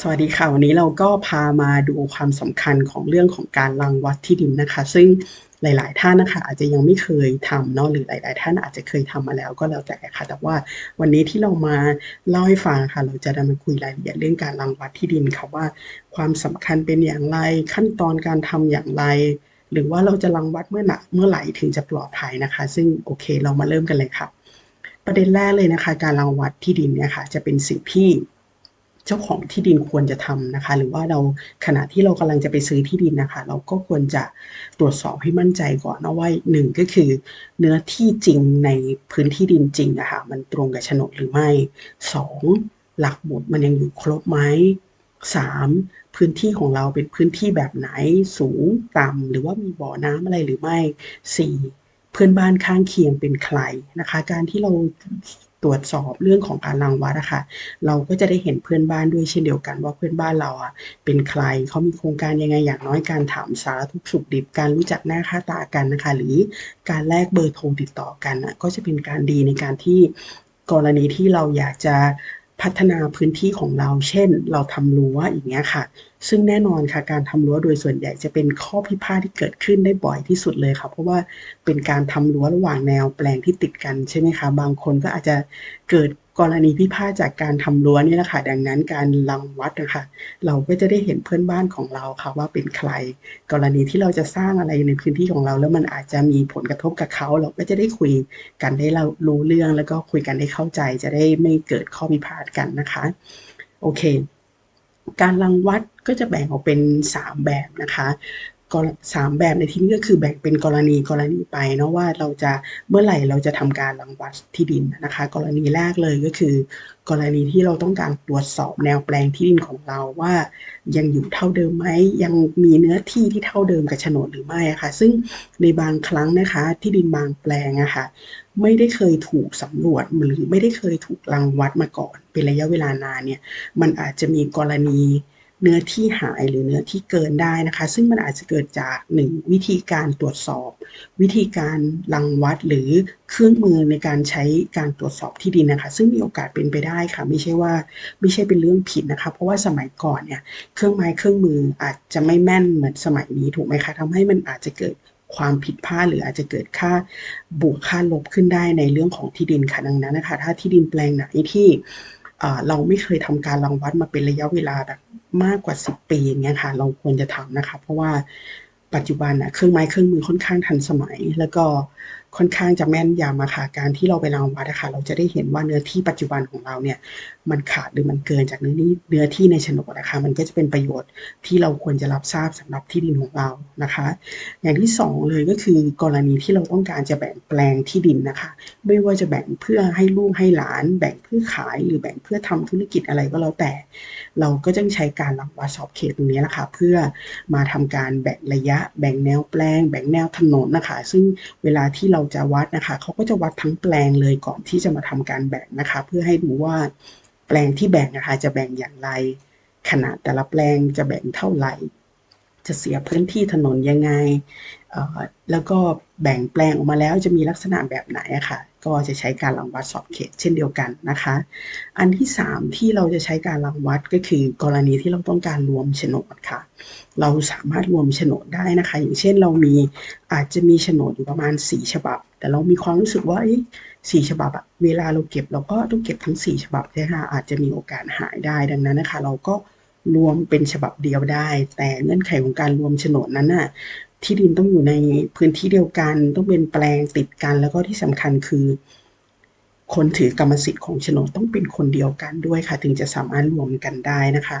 สวัสดีค่ะ วันนี้เราก็พามาดูความสำคัญของเรื่องของการรังวัดที่ดินนะคะ ซึ่งหลาย ๆ ท่านนะคะอาจจะยังไม่เคยทำเนาะหรือหลาย ๆ ท่านอาจจะเคยทำมาแล้วก็แล้วแต่ค่ะ แต่ว่าวันนี้ที่เรามาเล่าให้ฟังค่ะ เราจะนำมาคุยรายละเอียดเรื่องการรังวัดที่ดินค่ะว่า ความสำคัญเป็นอย่างไรขั้นตอนการทำอย่างไร หรือว่าเราจะรังวัดเมื่อไหร่เมื่อไหร่ถึงจะปลอดภัยนะคะ ซึ่งโอเคเรามาเริ่มกันเลยค่ะ ประเด็นแรกเลยนะคะ การรังวัดที่ดินเนี่ยค่ะจะเป็นสิ่งที่ เจ้าของที่ดินควรจะทำนะคะ หรือว่าเราขณะที่เรากำลังจะไปซื้อที่ดินนะคะ เราก็ควรจะตรวจสอบให้มั่นใจก่อนนะว่าหนึ่งก็คือ เนื้อที่จริงในพื้นที่ดินจริงนะคะมันตรงกับโฉนดหรือไม่สองหลักหมุดมันยังอยู่ครบไหมสามพื้นที่ของเราเป็นพื้นที่แบบไหนสูงต่ำหรือว่ามีบ่อน้ำอะไรหรือไม่สี่เพื่อนบ้านข้างเคียงเป็นใครนะคะ การที่เรา รวจสอบเรื่องของการรังวัดอะค่ะ เราก็จะได้เห็นเพื่อนบ้านด้วยเช่นเดียวกันว่าเพื่อนบ้านเราอะเป็นใครเขามีโครงการยังไงอย่างน้อยการถามสารทุกสุขดิบการรู้จักหน้าค่าตากันนะคะ หรือการแลกเบอร์โทรติดต่อกันอะก็จะเป็นการดีในการที่กรณีที่เราอยากจะพัฒนาพื้นที่ของเรา เช่น เราทำรั้วอย่างเงี้ยค่ะซึ่งแน่นอนค่ะการทำรั้วโดยส่วนใหญ่จะเป็นข้อพิพาทที่เกิดขึ้นได้บ่อยที่สุดเลยค่ะเพราะว่าเป็นการทำรั้วระหว่างแนวแปลงที่ติดกันใช่ไหมคะบางคนก็อาจจะเกิดกรณีพิพาทจากการทำรั้วนี่แหละค่ะดังนั้นการรังวัดนะคะเราก็จะได้เห็นเพื่อนบ้านของเราค่ะว่าเป็นใคร กรณีที่เราจะสร้างอะไรในพื้นที่ของเรา แล้วมันอาจจะมีผลกระทบกับเขา เราก็จะได้คุยกันได้เรารู้เรื่องแล้วก็คุยกันได้เข้าใจ จะได้ไม่เกิดข้อพิพาทกันนะคะ โอเค การรังวัดก็จะแบ่งออกเป็น 3 แบบนะคะ ก็สามแบบในที่นี้ก็คือแบ่งเป็นกรณีกรณีไปเนาะว่าเราจะเมื่อไหร่เราจะทำการรังวัดที่ดินนะคะ กรณีแรกเลยก็คือ กรณีที่เราต้องการตรวจสอบแนวแปลงที่ดินของเราว่า ยังอยู่เท่าเดิมไหมยังมีเนื้อที่ที่เท่าเดิมกับโฉนดหรือไม่ะคะ่ะ ซึ่งในบางครั้งนะคะที่ดินบางแปลงอะคะ่ะไม่ได้เคยถูกสำรวจหรือไม่ได้เคยถูกรังวัดมาก่อน เป็นระยะเวลานานเนี่ยมันอาจจะมีกรณี เนื้อที่หายหรือเนื้อที่เกินได้นะคะ ซึ่งมันอาจจะเกิดจากหนึ่งวิธีการตรวจสอบ วิธีการรังวัดหรือเครื่องมือในการใช้การตรวจสอบที่ดินนะคะ ซึ่งมีโอกาสเป็นไปได้ค่ะ ไม่ใช่ว่าไม่ใช่เป็นเรื่องผิดนะคะ เพราะว่าสมัยก่อนเนี่ยเครื่องไม้เครื่องมืออาจจะไม่แม่นเหมือนสมัยนี้ถูกไหมคะทำให้มันอาจจะเกิดความผิดพลาดหรืออาจจะเกิดค่าบวกค่าลบขึ้นได้ในเรื่องของที่ดินค่ะดังนั้นนะคะ ถ้าที่ดินแปลงไหนที่ เราไม่เคยทำการรังวัดมาเป็นระยะเวลาแบบมากกว่า 10 ปีอย่างเงี้ยค่ะ เราควรจะทำนะคะ เพราะว่าปัจจุบันนะเครื่องไม้เครื่องมือค่อนข้างทันสมัย แล้วก็ ค่อนข้างจะแม่นยำอะค่ะการที่เราไปรังวัดอะคะเราจะได้เห็นว่าเนื้อที่ปัจจุบันของเราเนี่ยมันขาดหรือมันเกินจากเนื้อนี้เนื้อที่ในโฉนดนะคะมันก็จะเป็นประโยชน์ที่เราควรจะรับทราบสำหรับที่ดินของเรานะคะ อย่างที่ 2 เลยก็คือกรณีที่เราต้องการจะแบ่งแปลงที่ดินนะคะ ไม่ว่าจะแบ่งเพื่อให้ลูกให้หลาน แบ่งเพื่อขายหรือแบ่งเพื่อทำธุรกิจอะไรก็แล้วแต่ เราก็จะใช้การรังวัดสอบเขตตรงนี้แหละคะเพื่อมาทำการแบ่งระยะ แบ่งแนวแปลง แบ่งแนวถนนนะคะ ซึ่งเวลาที่เราจะวัดนะคะเขาก็จะวัดทั้งแปลงเลยก่อนที่จะมาทำการแบ่งนะคะ เพื่อให้ดูว่าแปลงที่แบ่งนะคะจะแบ่งอย่างไร ขนาดแต่ละแปลงจะแบ่งเท่าไหร่ จะเสียพื้นที่ถนนยังไง แล้วก็แบ่งแปลงออกมาแล้วจะมีลักษณะแบบไหนอะค่ะ ก็จะใช้การรังวัดสอบเขตเช่นเดียวกันนะคะ อันที่ 3 ที่เราจะใช้การรังวัดก็คือกรณีที่เราต้องการรวมโฉนดค่ะ เราสามารถรวมโฉนดได้นะคะ อย่างเช่นเรามีอาจจะมีโฉนดอยู่ประมาณ 4 ฉบับ แต่เรามีความรู้สึกว่าสี่ฉบับอะเวลาเราเก็บเราก็ต้องเก็บทั้ง 4 ฉบับใช่ไหมคะอาจจะมีโอกาสหายได้ดังนั้นนะคะ เราก็รวมเป็นฉบับเดียวได้ แต่เงื่อนไขของการรวมโฉนดนั้นน่ะ ที่ดินต้องอยู่ในพื้นที่เดียวกัน ต้องเป็นแปลงติดกัน แล้วก็ที่สำคัญคือ คนถือกรรมสิทธิ์ของโฉนดต้องเป็นคนเดียวกันด้วยค่ะ ถึงจะสามารถรวมกันได้นะคะ